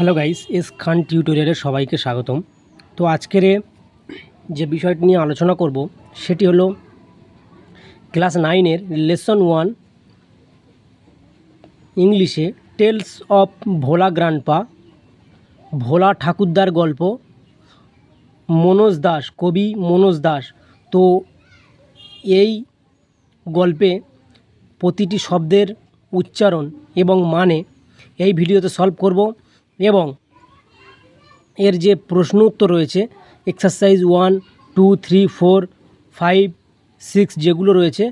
Hello guys S খান টিউটোরিয়ালে সবাইকে স্বাগতম তো আজকের যে বিষয়টি নিয়ে আলোচনা করব সেটি হলো ক্লাস নাইনের লেসন ওয়ান ইংলিশে tales of Bhola grandpa Bhola ঠাকুরদার গল্প মনোজ দাস কবি মনোজ দাস তো এই গল্পে প্রতিটি শব্দের উচ্চারণ এবং মানে এই ভিডিওতে সলভ করব এবং এর যে প্রশ্ন উত্তর রয়েছে exercise one two three four five six যেগুলো রয়েছে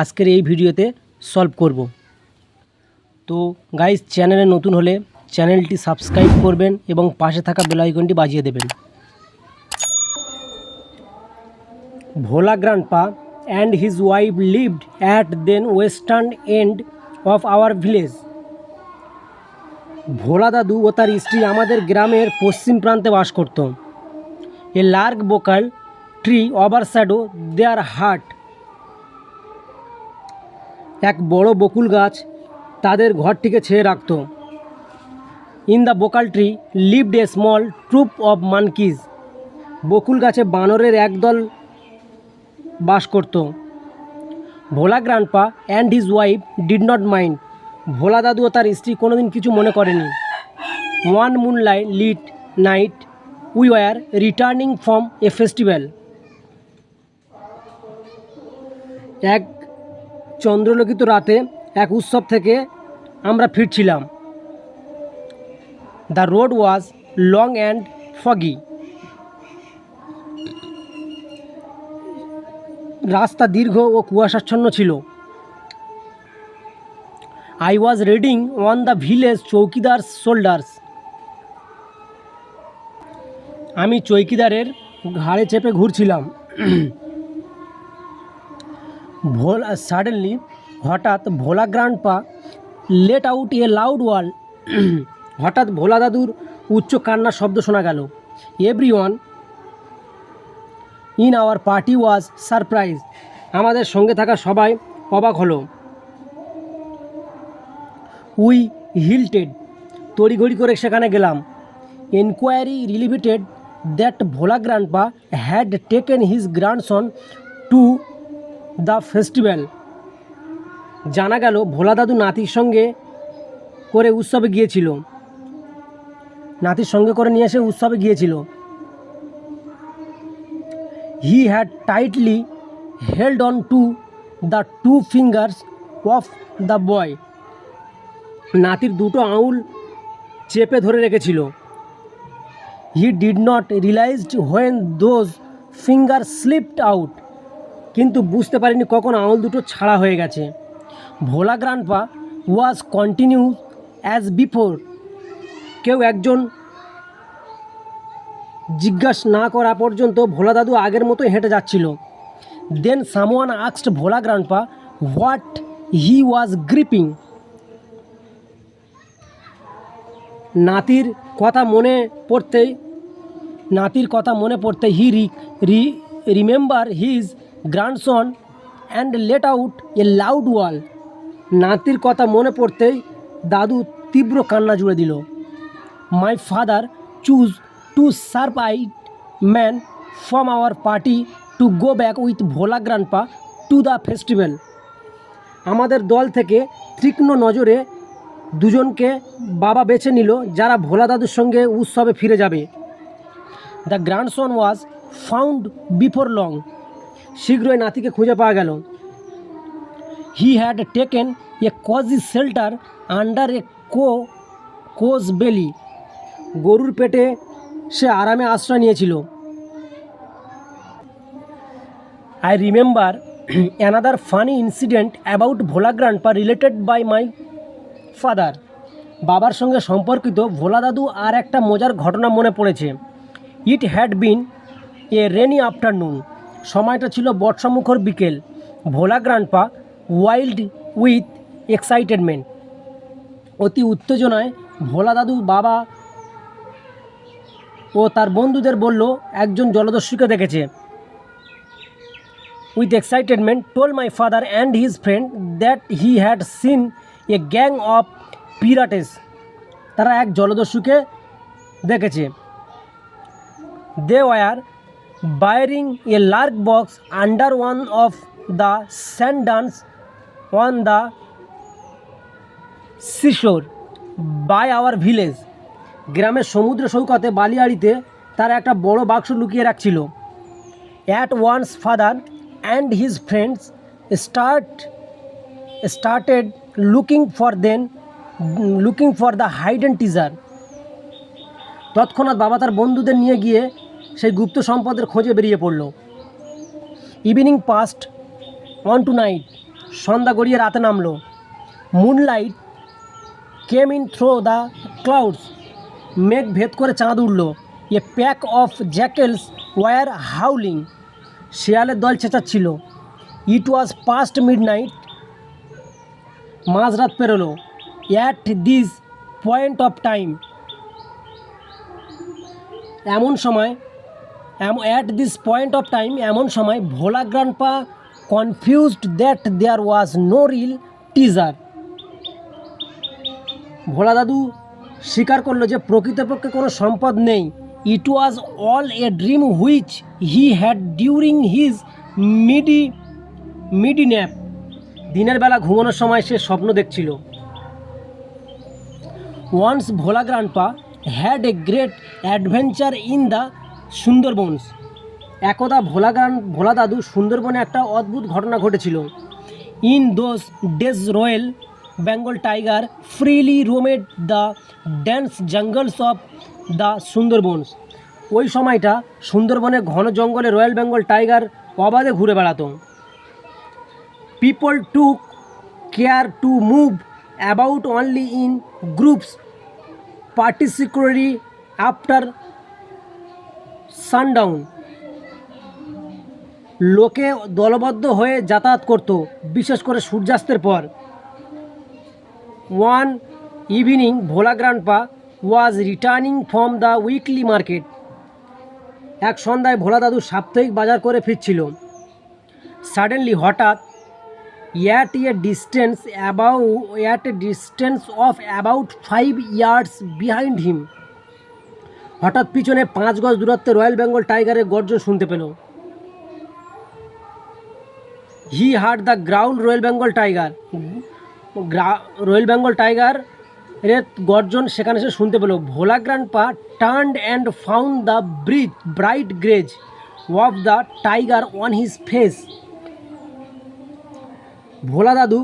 আজকের এই ভিডিওতে সলভ করব তো গাইজ চ্যানেলে নতুন হলে চ্যানেলটি সাবস্ক্রাইব করবেন এবং পাশে থাকা বেলাইকনটি বাজিয়ে দেবেন Bhola grandpa and his wife lived at then western end of our village Bhola দাদু ও তার স্ত্রী আমাদের গ্রামের পশ্চিম প্রান্তে বাস করত a large bakul tree overshadowed their hut এক বড় বকুল গাছ তাদের ঘরটিকে ছেড়ে রাখত in the bakul tree lived a small troop of monkeys বকুল গাছে বানরের একদল বাস করত Bhola grandpa and his wife did not mind ভোলা দাদু ও তার স্ত্রী কোনোদিন কিছু মনে করেনি one moonlight lit night we were returning from a festival এক চন্দ্রলোকিত রাতে এক উৎসব থেকে আমরা ফিরছিলাম the road was long and foggy রাস্তা দীর্ঘ ও কুয়াশাচ্ছন্ন ছিল I was riding on the village chowkidar shoulders আমি চৌকিদারের ঘাড়ে চেপে ঘুরছিলাম ভোলা সাডেনলি হঠাৎ Bhola grandpa let out a loud wail হঠাৎ ভোলা দাদুর উচ্চ কান্নার শব্দ শোনা গেল everyone in our party was surprise আমাদের সঙ্গে থাকা সবাই অবাক হলো হুই হিল্টেড তড়িঘড়ি করে সেখানে গেলাম enquiry revealed that Bhola grandpa had taken his grandson to the festival জানা গেল ভোলা দাদু নাতির সঙ্গে করে উৎসবে গিয়েছিল নাতির সঙ্গে করে নিয়ে এসে উৎসবে গিয়েছিল he had tightly held on to the two fingers of the boy নাতির দুটো আঙুল চেপে ধরে রেখেছিল he did not realised when those finger slipped out কিন্তু বুঝতে পারিনি কখন আঙুল দুটো ছাড়া হয়ে গেছে Bhola grandpa was continue as before কেউ একজন জিজ্ঞাস না করা পর্যন্ত ভোলা দাদু আগের মতো হেঁটে যাচ্ছিল then someone আক্সড Bhola grandpa what he was gripping নাতির কথা মনে পড়তেই নাতির কথা মনে পড়তে he re re remember his grandson and let out a loud wail নাতির কথা মনে পড়তেই দাদু তীব্র কান্না জুড়ে দিল my father choose to surprised man from our party to go back with Bhola grandpa to the festival আমাদের দল থেকে তীক্ষ্ণ নজরে দুজনকে বাবা বেছে নিল যারা ভোলা দাদুর সঙ্গে উৎসবে ফিরে যাবে the grandson was found before long শীঘ্রই নাতিকে খুঁজে পাওয়া গেল he had taken a cosy shelter under a cow cow's belly গরুর পেটে সে আরামে আশ্রয় নিয়েছিল I remember another funny incident about Bhola বা রিলেটেড বাই মাই ফাদার বাবার সঙ্গে সম্পর্কিত ভোলা দাদু আর একটা মজার ঘটনা মনে পড়েছে it had been a rainy afternoon সময়টা ছিল বর্ষামুখর বিকেল Bhola grandpa wild with excitement অতি উত্তেজনায় ভোলা দাদু বাবা ও তার বন্ধুদের বলল একজন জলদস্যুকে দেখেছে with excitement told my father and his friend that he had seen a gang of pirates তারা এক জলদস্যুকে দেখেছে they were burying a large box under one of the sand dunes on the seashore by our village গ্রামের সমুদ্র সৈকতে বালিয়াড়িতে তারা একটা বড় বাক্স লুকিয়ে রাখছিল at once father and his friends start started looking for then looking for the hidden treasure তৎক্ষণাৎ বাবা তার বন্ধুদের নিয়ে গিয়ে সেই গুপ্ত সম্পদের খোঁজে বেরিয়ে পড়ল evening passed on to night সন্ধ্যা গড়িয়ে রাতে নামলো moonlight came in through the clouds মেঘ ভেদ করে চাঁদ উঠল a pack of jackals were howling শেয়ালের দল চেঁচাচ্ছিল it was past midnight মাঝরাত পেরোলো at this point of time এমন সময় at this point of time এমন সময় Bhola grandpa confused that there was no real treasure Bhola দাদু স্বীকার করলো যে প্রকৃতপক্ষে কোনো সম্পদ নেই it was all a dream which he had during his midday midday nap দিনের বেলা ঘুমানোর সময় সে স্বপ্ন দেখছিল once Bhola grandpa had a great adventure in the Sundarbans একদা ভোলা গ্রান্ড ভোলা দাদু সুন্দরবনে একটা অদ্ভুত ঘটনা ঘটেছিল in those days royal Bengal tiger freely roamed the dense jungles of the Sundarbans ওই সময়টা সুন্দরবনে ঘন জঙ্গলে রয়্যাল বেঙ্গল টাইগার অবাধে ঘুরে বেড়াতো people took care to move about only in groups, particularly after sundown লোকে দলবদ্ধ হয়ে যাতায়াত করত বিশেষ করে সূর্যাস্তের পর one evening Bhola grandpa was returning from the weekly market এক সন্ধ্যায় ভোলা দাদু সাপ্তাহিক বাজার করে ফিরছিল সাডেনলি হঠাৎ at a distance about at a distance of about five yards behind him হঠাৎ পিছনে পাঁচ গজ দূরত্বে রয়্যাল বেঙ্গল টাইগারের গর্জন শুনতে পেল he heard the growl royal Bengal tiger royal Bengal tiger এর গর্জন সেখানে সে শুনতে পেল Bhola grandpa turn and found the bridge bright glare of the tiger on his face Bhola দাদু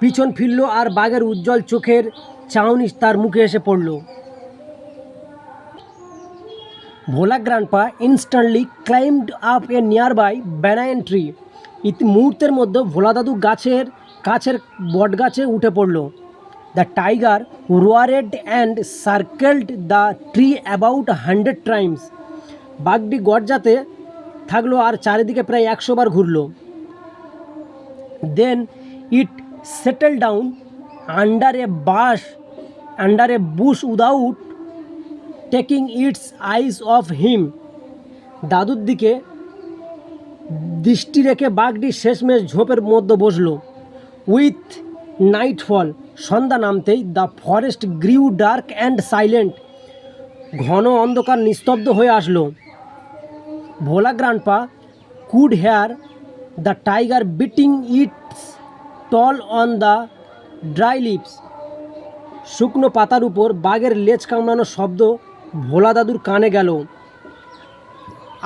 পিছন ফিরল আর বাঘের উজ্জ্বল চোখের চাউনি তার মুখে এসে পড়ল Bhola grandpa instantly climbed up a nearby banyan tree ইতি মুহূর্তের মধ্যে ভোলা দাদু গাছের কাছের বটগাছে উঠে পড়ল the tiger roared and circled the tree about hundred times বাঘটি গরজাতে থাকলো আর চারিদিকে প্রায় একশো বার ঘুরলো then it settle down under a bus under a bush without taking its eyes off him দাদুর দিকে দৃষ্টি রেখে বাঘটি শেষমেশ ঝোপের মধ্যে বসল উইথ নাইটফল সন্ধ্যা নামতেই the forest grew dark and silent ঘন অন্ধকার নিস্তব্ধ হয়ে আসলো Bhola grandpa could hear the tiger beating its tail on the dry leaves শুকনো পাতার উপর বাঘের লেজ কামড়ানোর শব্দ ভোলা দাদুর কানে গেল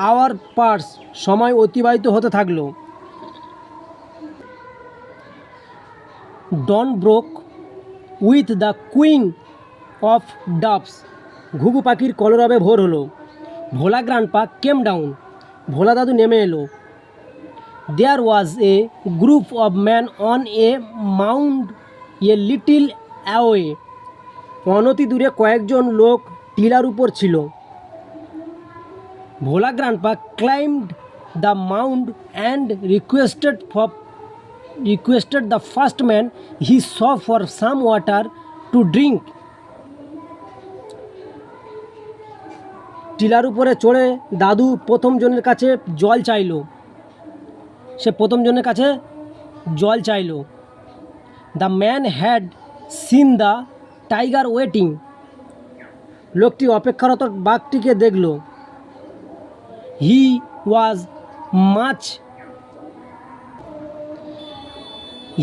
আওয়ার পার্স সময় অতিবাহিত হতে থাকলো dawn broke with the cooing of doves ঘুঘু পাখির কলরবে ভোর হলো ভোলা গ্রান্ড পা কেম ডাউন ভোলা দাদু নেমে এলো there was a group of men on a mound a little away অনতি দূরে কয়েকজন লোক টিলার উপর ছিল Bhola grandpa climbed the mound and requested for requested the first man he saw for some water to drink tiller উপরে চড়ে দাদু প্রথমজনের কাছে জল চাইলো সে প্রথমজনের কাছে জল চাইল the man had seen the tiger waiting লোকটি অপেক্ষারত বাঘটিকে দেখল হি ওয়াজ মাছ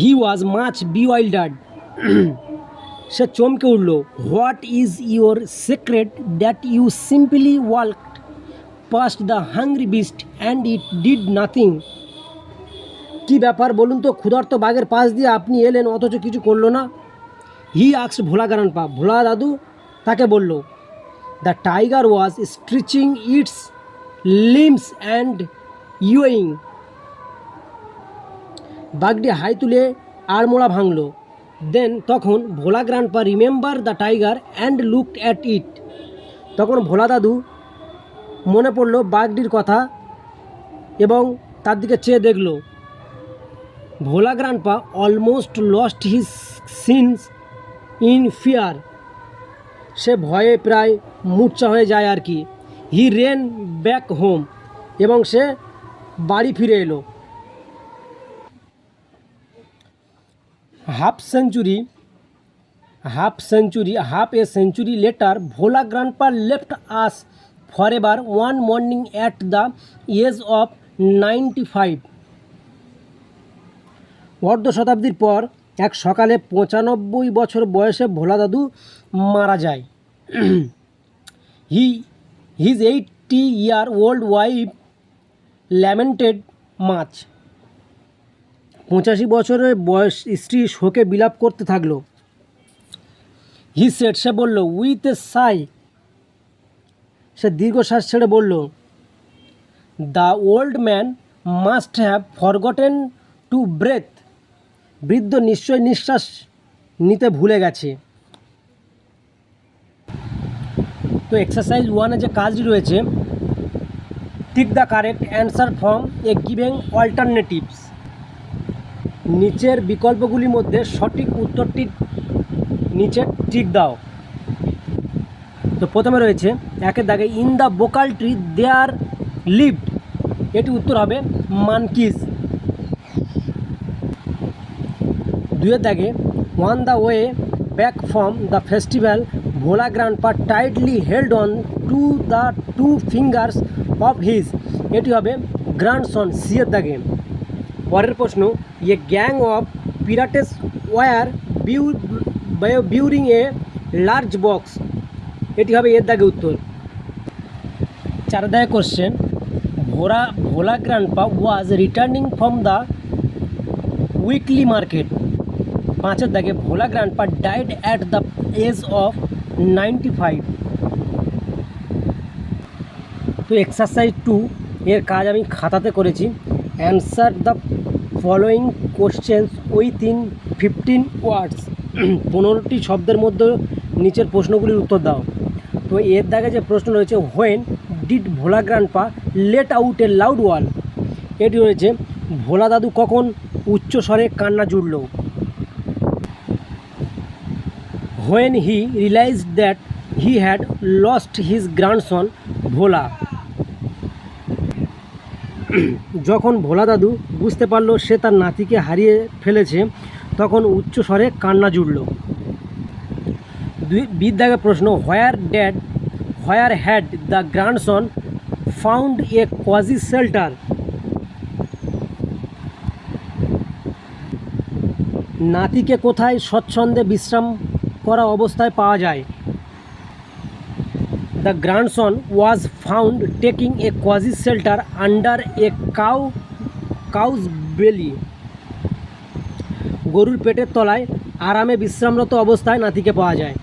হি ওয়াজ মাছ বিওয়াইল্ডার্ড সে চমকে উঠল what is your secret that you simply walked past the hungry beast and it did nothing কি ব্যাপার বলুন তো ক্ষুধার্ত বাঘের পাশ দিয়ে আপনি এলেন অথচ কিছু করলো না হি আক্স ভোলা পা ভোলা দাদু তাকে বলল the tiger was stretching its limbs and yawning বাঘটি হাই তুলে আড়মোড়া ভাঙল দেন তখন Bhola grandpa remember the tiger and look at it তখন ভোলা দাদু মনে পড়ল বাঘটির কথা এবং তার দিকে চেয়ে দেখলো Bhola grandpa almost lost his senses in fear সে ভয়ে প্রায় মূর্ছা হয়ে যায় আর কি হি রেন ব্যাক হোম এবং সে বাড়ি ফিরে এলো half century half century half a century later Bhola grandpa left us forever one morning at the age of ninety five অর্ধ শতাব্দীর পর এক সকালে পঁচানব্বই বছর বয়সে ভোলা দাদু মারা যায় he his eighty year old wife lamented মাছ পঁচাশি বছরের বয়স স্ত্রী শোকে বিলাপ করতে থাকলো হি সেট সে বলল উইথ এ সাই সে দীর্ঘশ্বাস ছেড়ে বলল the old man must have forgotten to breathe বৃদ্ধ নিশ্চয় নিঃশ্বাস নিতে ভুলে গেছে তো এক্সারসাইজ ওয়ানে যে কাজটি রয়েছে tick the correct answer from a given alternatives নিচের বিকল্পগুলির মধ্যে সঠিক উত্তরটি নিচে টিক দাও তো প্রথমে রয়েছে একের দাগে in the vocal tree they are lived এটি উত্তর হবে মানকিস দুয়ে দাগে on the way back from the festival Bhola pa tightly held on to the two fingers of his এটি হবে সন সিয়ের দাগে পরের প্রশ্ন a gang of pirates were bu burying a large box এটি হবে এর দাগে উত্তর চার দায় question Bhola Bhola pa was returning from the weekly market পাঁচের দাগে Bhola grandpa died at the age of ninety five তো এক্সারসাইজ টু এর কাজ আমি খাতাতে করেছি answer the following questions within fifteen words পনেরোটি শব্দের মধ্যে নিচের প্রশ্নগুলির উত্তর দাও তো এর দাগে যে প্রশ্ন রয়েছে when did Bhola grandpa let out a loud wail এটি রয়েছে ভোলা দাদু কখন উচ্চ স্বরে কান্না জুড়লো when he realise that he had lost his grandson Bhola যখন ভোলা দাদু বুঝতে পারল সে তার নাতিকে হারিয়ে ফেলেছে তখন উচ্চস্বরে কান্না জুড়ল বিদ্যাকে প্রশ্ন where dad where had the grandson found a cosy shelter নাতিকে কোথায় স্বচ্ছন্দে বিশ্রাম করা অবস্থায় পাওয়া যায় the grandson was found taking a cosy shelter under a cow cow's belly গরুর পেটের তলায় আরামে বিশ্রামরত অবস্থায় নাতিকে পাওয়া যায়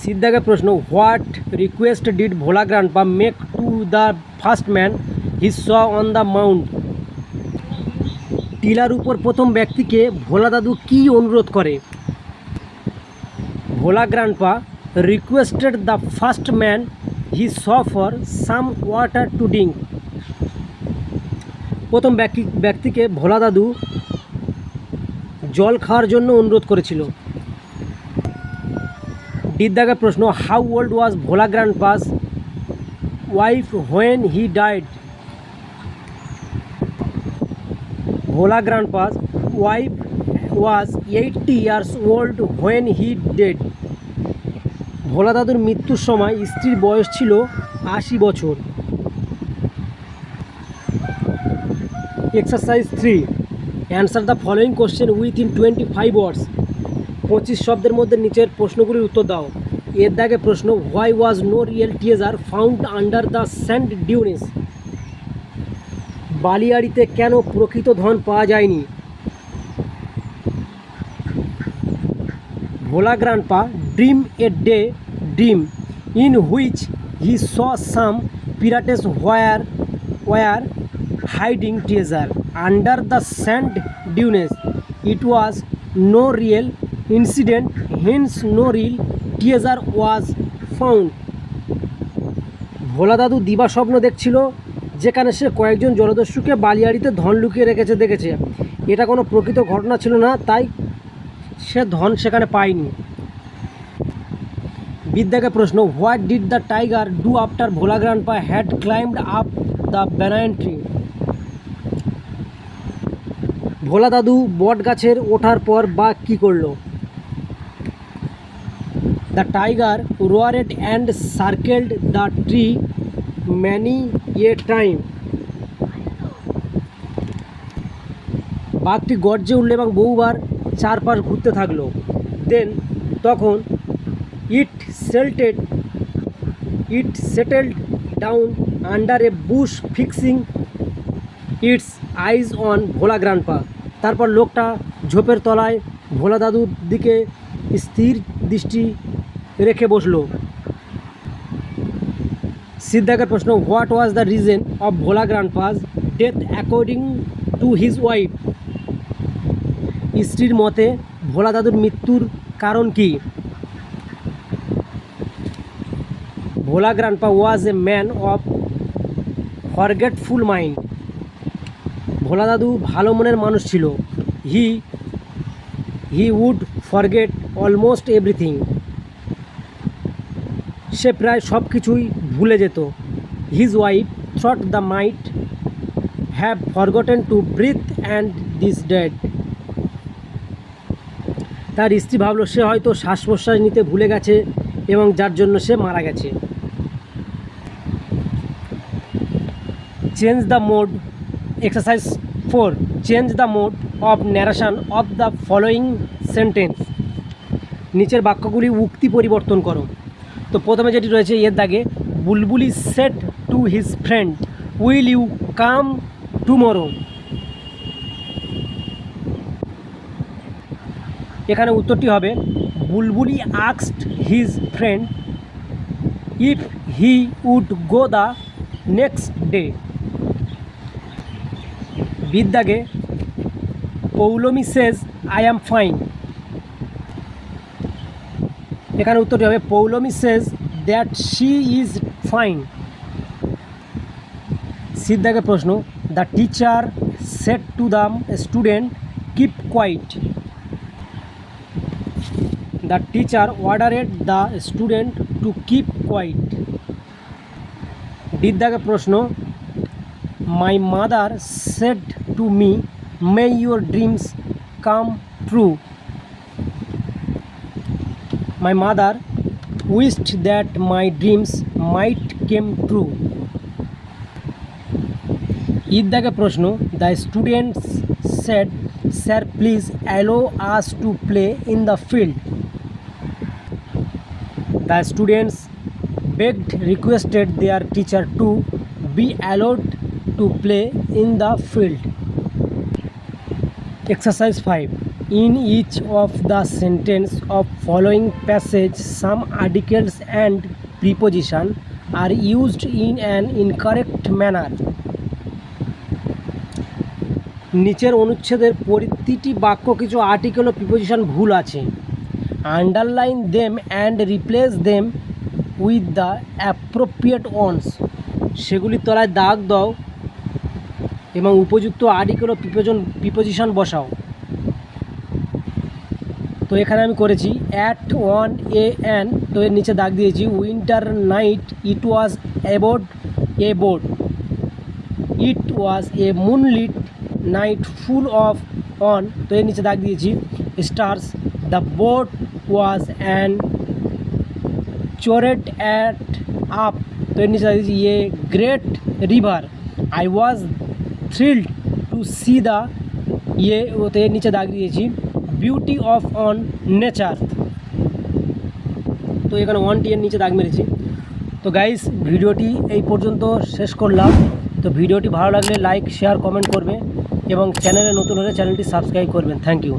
সিদ্ধাকে প্রশ্ন what request did Bhola grandpa make to the first man his on the mount tiller উপর প্রথম ব্যক্তিকে ভোলা দাদু কি অনুরোধ করে Bhola grandpa requested the first man he saw for some water to drink প্রথম ব্যক্তি ব্যক্তিকে ভোলা দাদু জল খাওয়ার জন্য অনুরোধ করেছিল ডিদ্দাকে প্রশ্ন how old was Bhola grandpa's wife when he died Bhola grandpa's wife was eighty years old when he dead Bhola দাদুর মৃত্যুর সময় স্ত্রীর বয়স ছিল আশি বছর exercise three answer the following question within twenty five words পঁচিশ শব্দের মধ্যে নিচের প্রশ্নগুলির উত্তর দাও এর দাগে প্রশ্ন why was no real treasure found under the sand dunes বালিয়াড়িতে কেন প্রকৃত ধন পাওয়া যায়নি Bhola grandpa dream a day dream in which he saw some pirates where were hiding treasure under the sand dunes it was no real incident hence no real treasure was found Bhola দাদু দিবাস্বপ্ন দেখছিল যেখানে সে কয়েকজন জলদস্যুকে বালিয়াড়িতে ধন লুকিয়ে রেখেছে দেখেছে এটা কোনো প্রকৃত ঘটনা ছিল না তাই সে ধন সেখানে পায়নি বিদ্যাকে প্রশ্ন what did the tiger do after Bhola grandpa had climbed up the banyan tree Bhola দাদু বট গাছের ওঠার পর বা কি করলো the tiger roared and circled the tree many a time বাঘটি গর্জে উঠল এবং বহুবার চারপাশ ঘুরতে থাকলো দেন তখন it settled it settled down under a bush fixing its eyes on Bhola grandpa তারপর লোকটা ঝোপের তলায় ভোলা দাদুর দিকে স্থির দৃষ্টি রেখে বসলো সিদ্ধাকের প্রশ্ন what was the reason of Bhola grand death according to his wife স্ত্রীর মতে ভোলা দাদুর মৃত্যুর কারণ কি Bhola grandpa was a man of forgetful mind Bhola দাদু ভালো মনের মানুষ ছিল he he would forget almost everything সে প্রায় সব কিছুই ভুলে যেত his wife through the might have forgotten to breathe and this dead তার স্ত্রী ভাবল সে হয়তো শ্বাস প্রশ্বাস নিতে ভুলে গেছে এবং যার জন্য সে মারা গেছে change the mode exercise four change the mode of narration of the following sentence নিচের বাক্যগুলি উক্তি পরিবর্তন করো তো প্রথমে যেটি রয়েছে এর দাগে Bulbuli said to his friend will you come tomorrow এখানে উত্তরটি হবে Bulbuli আক্সড his friend if he would go the next day বিদ্যাগে Poulami says I am fine এখানে উত্তরটি হবে Poulami says that she is fine সিদ্ধাকে প্রশ্ন the teacher said to them student keep quiet the teacher ordered the student to keep quiet বিদ্যাকে প্রশ্ন my mother said to me may your dreams come true My mother wished that my dreams might come true. Iddaka Proshno, the students said, "Sir, please allow us to play in the field." The students begged, requested their teacher to be allowed to play in the field. Exercise 5. In each of the sentence of following passage some articles and preposition are used in an incorrect manner নিচের অনুচ্ছেদের প্রতিটি বাক্য কিছু article ও preposition ভুল আছে underline them and replace them with the appropriate ones সেগুলি তলায় দাগ দাও এবং উপযুক্ত আর্টিকেল ও প্রিপোজন প্রিপোজিশন বসাও तो ये करट ओन ए एन तो नीचे दाग दिए उन्टार नाइट इट वज एबोड aboard it was a moon lit night full of on तो ये नीचे दाग दिए stars the boat was an anchored at तो नीचे दाग दिए ये ग्रेट रिवर आई वज थ्रिल्ड टू सी द ये तो ये नीचे दाग दिए বিউটি অফ অন নেচার তো এখানে ওয়ান টিয়ের নিচে দাগ মেরেছি তো গাইস ভিডিওটি এই পর্যন্ত শেষ করলাম তো ভিডিওটি ভালো লাগলে লাইক শেয়ার কমেন্ট করবে এবং চ্যানেলে নতুন হলে চ্যানেলটি সাবস্ক্রাইব করবেন থ্যাংক ইউ